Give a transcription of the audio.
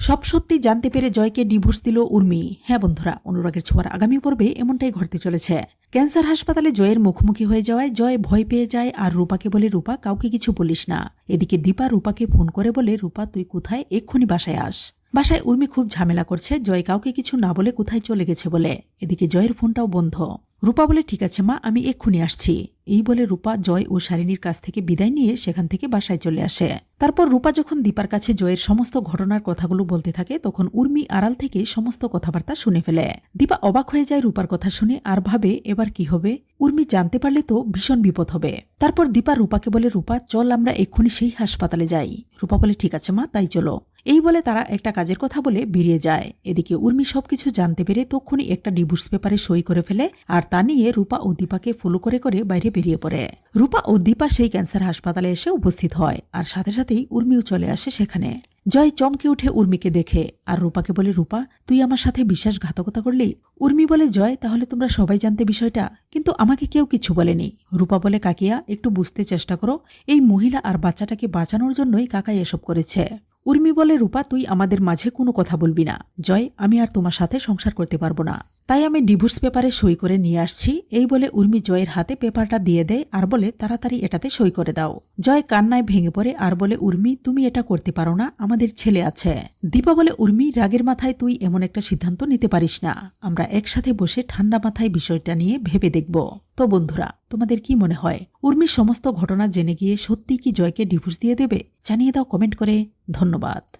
সব সত্যি জানতে পেরে জয়কে ডিভোর্স দিল উর্মি। হ্যাঁ বন্ধুরা, অনুরাগের ছোঁয়ার আগামী পর্বে এমনটাই ঘটতে চলেছে। ক্যান্সার হাসপাতালে জয়ের মুখোমুখি হয়ে যাওয়ায় জয় ভয় পেয়ে যায় আর রূপাকে বলে, রূপা, কাউকে কিছু বলিস না। এদিকে দীপা রূপাকে ফোন করে বলে, রূপা, তুই কোথায়? এক্ষুনি বাসায় আস। বাসায় উর্মি খুব ঝামেলা করছে, জয় কাউকে কিছু না বলে কোথায় চলে গেছে বলে। এদিকে জয়ের ফোনটাও বন্ধ। রূপা বলে, ঠিক আছে মা, আমি এক্ষুনি আসছি। এই বলে রূপা জয় ও শালিনীর কাছ থেকে বিদায় নিয়ে সেখান থেকে বাসায় চলে আসে। তারপর রূপা যখন দীপার কাছে জয়ের সমস্ত ঘটনার কথাগুলো বলতে থাকে, তখন উর্মি আড়াল থেকে সমস্ত কথাবার্তা শুনে ফেলে। দীপা অবাক হয়ে যায় রূপার কথা শুনে, আর ভাবে, এবার কি হবে? উর্মি জানতে পারলে তো ভীষণ বিপদ হবে। তারপর দীপা রূপাকে বলে, রূপা, চল আমরা এক্ষুনি সেই হাসপাতালে যাই। রূপা বলে, ঠিক আছে মা, তাই চলো। এই বলে তারা একটা কাজের কথা বলে বেরিয়ে যায়। এদিকে উর্মি সবকিছু জানতে পেরে তক্ষুনি একটা ডিভোর্স পেপারে সই করে ফেলে আর তা নিয়ে রূপা ও দীপাকে ফলো করে করে বাইরে বেরিয়ে পড়ে। রূপা ও দীপা সেই ক্যান্সার হাসপাতালে এসে উপস্থিত হয় আর সাথে সাথেই উর্মিও চলে আসে সেখানে। জয় চমকে উঠে উর্মিকে দেখে আর রূপাকে বলে, রূপা, তুই আমার সাথে বিশ্বাসঘাতকতা করলি? উর্মি বলে, জয়, তাহলে তোমরা সবাই জানতে বিষয়টা, কিন্তু আমাকে কেউ কিছু বলেনি। রূপা বলে, কাকিয়া, একটু বুঝতে চেষ্টা করো, এই মহিলা আর বাচ্চাটাকে বাঁচানোর জন্যই কাকাই এসব করেছে। উর্মি বলে, রূপা, তুই আমাদের মাঝে কোনো কথা বলবি না। জয়, আমি আর তোমার সাথে সংসার করতে পারব না। তাই আমি ডিভোর্স পেপারে সই করে নিয়ে আসছি। এই বলে উর্মি জয়ের হাতে পেপারটা দিয়ে দেয় আর বলে, তাড়াতাড়ি এটাতে সই করে দাও। জয় কান্নায় ভেঙে পড়ে আর বলে, উর্মি, তুমি এটা করতে পারো না, আমাদের ছেলে আছে। দীপা বলে, উর্মি, রাগের মাথায় তুই এমন একটা সিদ্ধান্ত নিতে পারিস না। আমরা একসাথে বসে ঠান্ডা মাথায় বিষয়টা নিয়ে ভেবে দেখব। তো বন্ধুরা, তোমাদের কি মনে হয়? উর্মির সমস্ত ঘটনা জেনে গিয়ে সত্যি কি জয়কে ডিভোর্স দিয়ে দেবে? জানিয়ে দাও কমেন্ট করে। ধন্যবাদ।